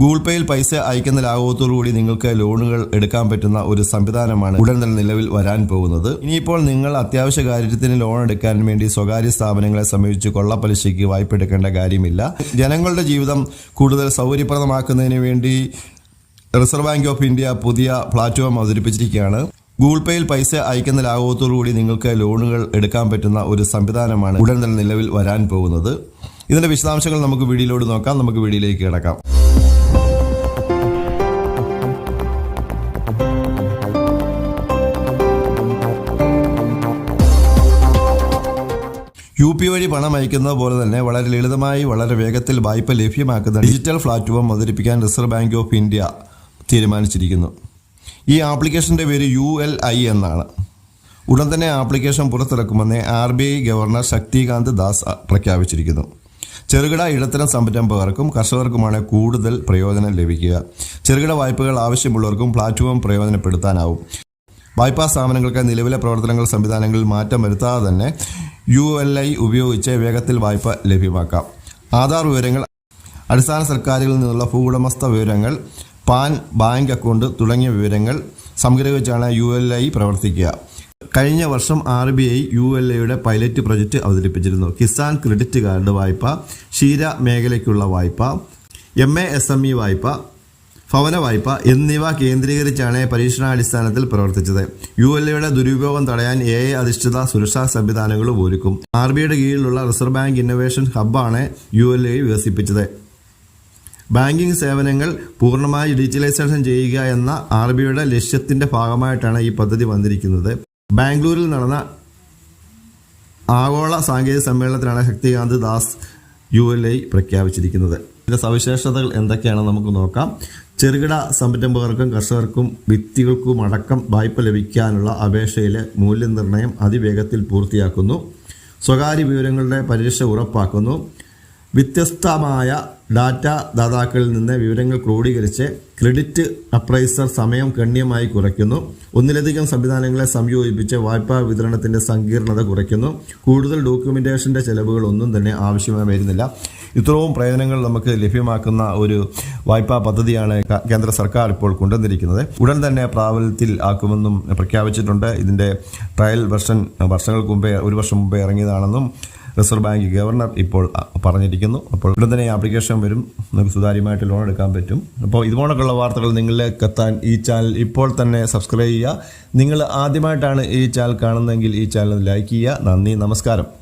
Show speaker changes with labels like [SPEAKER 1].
[SPEAKER 1] Google പേയിൽ പൈസ അയക്കുന്ന ലാഘവത്തോടുകൂടി നിങ്ങൾക്ക് ലോണുകൾ എടുക്കാൻ പറ്റുന്ന ഒരു സംവിധാനമാണ് ഉടൻ തന്നെ നിലവിൽ വരാൻ പോകുന്നത്. ഇനിയിപ്പോൾ നിങ്ങൾ അത്യാവശ്യ കാര്യത്തിന് ലോൺ എടുക്കാൻ വേണ്ടി സ്വകാര്യ സ്ഥാപനങ്ങളെ സമീപിച്ച് കൊള്ളപ്പലിശയ്ക്ക് വായ്പ എടുക്കേണ്ട കാര്യമില്ല. ജനങ്ങളുടെ ജീവിതം കൂടുതൽ സൗകര്യപ്രദമാക്കുന്നതിന് വേണ്ടി റിസർവ് ബാങ്ക് ഓഫ് ഇന്ത്യ പുതിയ പ്ലാറ്റ്ഫോം അവതരിപ്പിച്ചിരിക്കുകയാണ്. ഗൂഗിൾ പേയിൽ പൈസ അയക്കുന്ന ലാഘവത്തോടുകൂടി നിങ്ങൾക്ക് ലോണുകൾ എടുക്കാൻ പറ്റുന്ന ഒരു സംവിധാനമാണ് ഉടൻ തന്നെ നിലവിൽ വരാൻ പോകുന്നത്. ഇതിന്റെ വിശദാംശങ്ങൾ നമുക്ക് വീഡിയോയിലൂടെ നോക്കാം. നമുക്ക് വീഡിയോയിലേക്ക് കിടക്കാം. യു പി വഴി പണം അയക്കുന്നത് പോലെ തന്നെ വളരെ ലളിതമായി വളരെ വേഗത്തിൽ വായ്പ ലഭ്യമാക്കുന്ന ഡിജിറ്റൽ പ്ലാറ്റ്ഫോം അവതരിപ്പിക്കാൻ റിസർവ് ബാങ്ക് ഓഫ് ഇന്ത്യ തീരുമാനിച്ചിരിക്കുന്നു. ഈ ആപ്ലിക്കേഷന്റെ പേര് യു എൽ ഐ എന്നാണ്. ഉടൻ തന്നെ application പുറത്തിറക്കുമെന്ന് R B I governor Shaktikanta Das പ്രഖ്യാപിച്ചിരിക്കുന്നു. ചെറുകിട ഇടത്തരം സംരംഭകർക്കും കർഷകർക്കുമാണ് കൂടുതൽ പ്രയോജനം ലഭിക്കുക. ചെറുകിട വായ്പകൾ ആവശ്യമുള്ളവർക്കും പ്ലാറ്റ്ഫോം പ്രയോജനപ്പെടുത്താനാവും. വായ്പാ സ്ഥാപനങ്ങൾക്ക് നിലവിലെ പ്രവർത്തനങ്ങൾ സംവിധാനങ്ങളിൽ മാറ്റം വരുത്താതെ തന്നെ യു എൽ ഐ ഉപയോഗിച്ച് വേഗത്തിൽ വായ്പ ലഭ്യമാക്കാം. ആധാർ വിവരങ്ങൾ അടിസ്ഥാന സർക്കാരുകളിൽ നിന്നുള്ള ഭൂവുടമസ്ഥ വിവരങ്ങൾ പാൻ ബാങ്ക് അക്കൗണ്ട് തുടങ്ങിയ വിവരങ്ങൾ സംഗ്രഹിച്ചാണ് യു എൽ ഐ പ്രവർത്തിക്കുക. കഴിഞ്ഞ വർഷം R B I U L ഐയുടെ പൈലറ്റ് പ്രൊജക്റ്റ് അവതരിപ്പിച്ചിരുന്നു. കിസാൻ ക്രെഡിറ്റ് കാർഡ് വായ്പ ക്ഷീര മേഖലയ്ക്കുള്ള വായ്പ M A S M E വായ്പ ഭവന വായ്പ എന്നിവ കേന്ദ്രീകരിച്ചാണ് പരീക്ഷണാടിസ്ഥാനത്തിൽ പ്രവർത്തിച്ചത്. യു എൽ എയുടെ ദുരുപയോഗം തടയാൻ എ ഐ അധിഷ്ഠിത സുരക്ഷാ സംവിധാനങ്ങളും ഒരുക്കും. ആർ ബി ഐയുടെ കീഴിലുള്ള റിസർവ് ബാങ്ക് ഇന്നൊവേഷൻ ഹബ്ബാണ് യു എൽ എ വികസിപ്പിച്ചത്. ബാങ്കിംഗ് സേവനങ്ങൾ പൂർണമായി ഡിജിറ്റലൈസേഷൻ ചെയ്യുക എന്ന ആർ ബി ഐയുടെ ലക്ഷ്യത്തിന്റെ ഭാഗമായിട്ടാണ് ഈ പദ്ധതി വന്നിരിക്കുന്നത്. ബാംഗ്ലൂരിൽ നടന്ന ആഗോള സാങ്കേതിക സമ്മേളനത്തിലാണ് Shaktikanta Das U L I പ്രഖ്യാപിച്ചിരിക്കുന്നത്. ഇതിന്റെ സവിശേഷതകൾ എന്തൊക്കെയാണെന്ന് നമുക്ക് നോക്കാം. ചെറുകിട സംരംഭകർക്കും കർഷകർക്കും വ്യക്തികൾക്കും അടക്കം വായ്പ ലഭിക്കാനുള്ള അപേക്ഷയിലെ മൂല്യനിർണയം അതിവേഗത്തിൽ പൂർത്തിയാക്കുന്നു. സ്വകാര്യ വിവരങ്ങളുടെ പരിരക്ഷ ഉറപ്പാക്കുന്നു. വ്യത്യസ്തമായ ഡാറ്റ ദാതാക്കളിൽ നിന്ന് വിവരങ്ങൾ ക്രോഡീകരിച്ച് ക്രെഡിറ്റ് അപ്രൈസർ സമയം ഗണ്യമായി കുറയ്ക്കുന്നു. ഒന്നിലധികം സംവിധാനങ്ങളെ സംയോജിപ്പിച്ച് വായ്പാ വിതരണത്തിന്റെ സങ്കീർണത കുറയ്ക്കുന്നു. കൂടുതൽ ഡോക്യുമെന്റേഷന്റെ ചെലവുകൾ ഒന്നും തന്നെ ആവശ്യമായി വരുന്നില്ല. ഇത്രയും പ്രയോജനങ്ങൾ നമുക്ക് ലഭ്യമാക്കുന്ന ഒരു വായ്പാ പദ്ധതിയാണ് കേന്ദ്ര സർക്കാർ ഇപ്പോൾ കൊണ്ടുവന്നിരിക്കുന്നത്. ഉടൻ തന്നെ പ്രാബല്യത്തിൽ ആക്കുമെന്നും പ്രഖ്യാപിച്ചിട്ടുണ്ട്. ഇതിന്റെ ട്രയൽ വെർഷൻ വർഷങ്ങൾക്ക് മുമ്പേ ഒരു വർഷം മുമ്പേ ഇറങ്ങിയതാണെന്നും റിസർവ് ബാങ്ക് ഗവർണർ ഇപ്പോൾ പറഞ്ഞിരിക്കുന്നു. അപ്പോൾ ഉടൻ തന്നെ ആപ്ലിക്കേഷൻ വരും. നമുക്ക് സുതാര്യമായിട്ട് ലോൺ എടുക്കാൻ പറ്റും. അപ്പോൾ ഇതുപോലൊക്കെയുള്ള വാർത്തകൾ നിങ്ങളിലേക്ക് എത്താൻ ഈ ചാനൽ ഇപ്പോൾ തന്നെ സബ്സ്ക്രൈബ് ചെയ്യുക. നിങ്ങൾ ആദ്യമായിട്ടാണ് ഈ ചാനൽ കാണുന്നതെങ്കിൽ ഈ ചാനൽ ലൈക്ക് ചെയ്യുക. നന്ദി നമസ്കാരം.